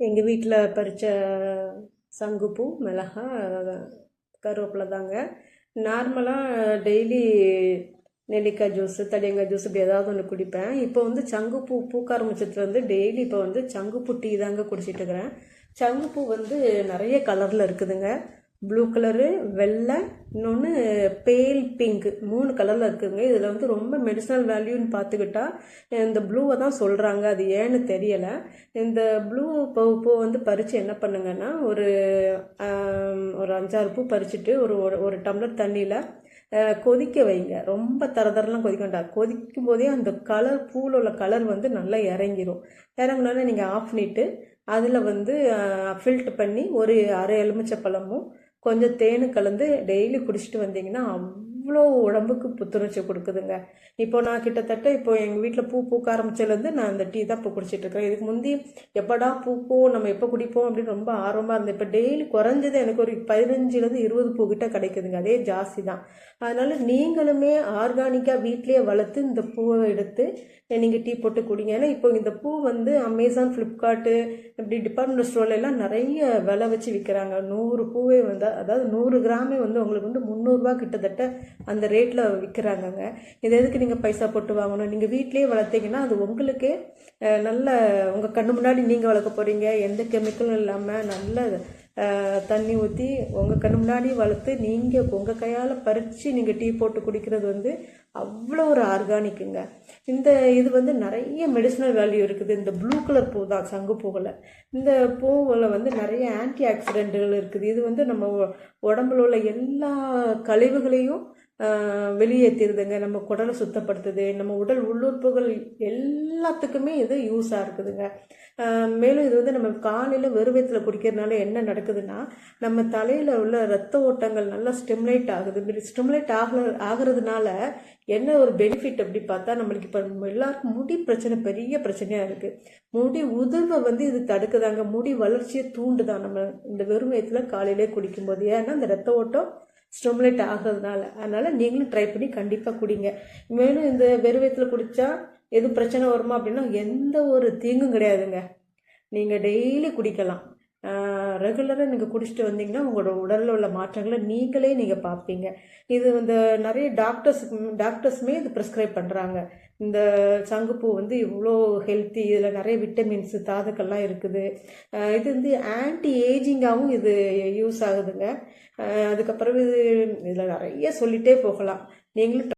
எங்கள் வீட்டில் பறித்த சங்குப்பூ மிளகா கருவேப்பிலை தாங்க. நார்மலாக டெய்லி நெல்லிக்காய் ஜூஸு தடியங்காய் ஜூஸ் இப்படி ஏதாவது ஒன்று குடிப்பேன். இப்போ வந்து சங்குப்பூ பூக்க ஆரம்பிச்சதுலேருந்து டெய்லி இப்போ வந்து சங்குப்பூ டீ தாங்க குடிச்சிட்டு இருக்கிறேன். சங்குப்பூ வந்து நிறைய கலரில் இருக்குதுங்க. ப்ளூ கலரு வெள்ளை இன்னொன்று பேல் பிங்க் மூணு கலரில் இருக்குதுங்க இதில் வந்து ரொம்ப மெடிசனல் வேல்யூன்னு பார்த்துக்கிட்டா இந்த ப்ளூவை தான் சொல்கிறாங்க அது ஏன்னு தெரியலை. இந்த ப்ளூ பூ பூ வந்து பறித்து என்ன பண்ணுங்கன்னா ஒரு ஒரு அஞ்சாறு பூ பறிச்சுட்டு ஒரு ஒரு- ஒரு டம்ளர் தண்ணியில் கொதிக்க வைங்க. ரொம்ப தரதரெலாம் கொதிக்க வேண்டாம். கொதிக்கும் போதே அந்த கலர் பூவில் உள்ள கலர் வந்து நல்லா இறங்கிரும். இறங்குனோடனே நீங்கள் ஆஃப் பண்ணிவிட்டு அதில் வந்து ஃபில்ட் பண்ணி ஒரு அரை எலுமிச்சை பழமும் கொஞ்சம் தேனு கலந்து டெய்லி குடிச்சிட்டு வந்தீங்கன்னா அவ்வளோ உடம்புக்கு புத்துணர்ச்சி கொடுக்குதுங்க. இப்போ நான் கிட்டத்தட்ட இப்போ எங்கள் வீட்டில் பூ பூக்க ஆரம்பிச்சதுலேருந்து நான் அந்த டீ தான் இப்போ குடிச்சிட்டு இருக்கேன். இதுக்கு முந்தி எப்படா பூக்கும் நம்ம எப்போ குடிப்போம் அப்படின்னு ரொம்ப ஆர்வமாக இருந்தேன். இப்போ டெய்லி குறைஞ்சது எனக்கு ஒரு பதினஞ்சுலேருந்து இருபது பூ கிட்ட கிடைக்குதுங்க. அதே ஜாஸ்தி தான். அதனால் நீங்களுமே ஆர்கானிக்காக வீட்டிலேயே வளர்த்து இந்த பூவை எடுத்து நீங்கள் டீ போட்டு குடிங்க. ஏன்னா இப்போ இந்த பூ வந்து அமேசான் ஃப்ளிப்கார்ட்டு இப்படி டிபார்ட்மெண்ட் ஸ்டோர்ல எல்லாம் நிறைய விலை வச்சு விற்கிறாங்க நூறு பூவே வந்து அதாவது நூறு கிராமே வந்து உங்களுக்கு வந்து முந்நூறுரூவா கிட்டத்தட்ட அந்த ரேட்டில் விற்கிறாங்கங்க இது எதுக்கு நீங்கள் பைசா போட்டு வாங்கணும்? நீங்கள் வீட்டிலேயே வளர்த்தீங்கன்னா அது உங்களுக்கே நல்ல உங்கள் கண்ணு முன்னாடி நீங்கள் வளர்க்க போகிறீங்க எந்த கெமிக்கலும் இல்லாமல் நல்ல தண்ணி ஊற்றி உங்கள் கண்ணு முன்னாடி வளர்த்து நீங்கள் உங்கள் கையால் பறித்து நீங்கள் டீ போட்டு குடிக்கிறது வந்து அவ்வளோ ஒரு ஆர்கானிக்குங்க இந்த இது வந்து நிறைய மெடிசனல் வேல்யூ இருக்குது. இந்த ப்ளூ கலர் பூ தான் சங்கு பூவில். இந்த பூவில் வந்து நிறைய ஆன்டி ஆக்சிடென்ட்டுகள் இருக்குது. இது வந்து நம்ம உடம்புல உள்ள எல்லா கழிவுகளையும் வெளியேற்றிடுதுங்க நம்ம குடலை சுத்தப்படுத்துது நம்ம உடல் உள்ளுறுப்புகள் எல்லாத்துக்குமே இது யூஸாக இருக்குதுங்க. மேலும் இது வந்து நம்ம காலையில் வெறுவயத்தில் குடிக்கிறதுனால என்ன நடக்குதுன்னா நம்ம தலையில் உள்ள ரத்த ஓட்டங்கள் நல்லா ஸ்டிமுலேட் ஆகுது. ஸ்டிமுலேட் ஆக ஆகிறதுனால என்ன ஒரு பெனிஃபிட் அப்படி பார்த்தா நம்மளுக்கு இப்போ எல்லாருக்கும் முடி பிரச்சனை பெரிய பிரச்சனையாக இருக்குது முடி உதிர்வை வந்து இது தடுக்குதாங்க. முடி வளர்ச்சியை தூண்டுதான் நம்ம இந்த வெறும் காலையிலே குடிக்கும்போது. ஏன்னா அந்த ரத்த ஓட்டம் ஸ்டிமுலேட் ஆகிறதுனால. அதனால் நீங்களும் ட்ரை பண்ணி கண்டிப்பாக குடிங்க. மேலும் இந்த வெறும் வயிற்றுல குடித்தா எதுவும் பிரச்சனை வருமா அப்படின்னா எந்த ஒரு தீங்கும் கிடையாதுங்க. நீங்கள் டெய்லி குடிக்கலாம். ரெகுலராக நீங்கள் குடிச்சிட்டு வந்தீங்கன்னா உங்களோட உடலில் உள்ள மாற்றங்களை நீங்களே நீங்கள் பார்ப்பீங்க. இது இந்த நிறைய டாக்டர்ஸ் டாக்டர்ஸுமே இது ப்ரிஸ்கிரைப் பண்ணுறாங்க இந்த சங்குப்பூ வந்து இவ்வளோ ஹெல்த்தி இதில் நிறைய விட்டமின்ஸு தாதுக்கள்லாம் இருக்குது. இது வந்து ஆன்டி ஏஜிங்காகவும் இது யூஸ் ஆகுதுங்க. அதுக்கப்புறம் இது இதில் நிறைய சொல்லிகிட்டே போகலாம். நீங்களும்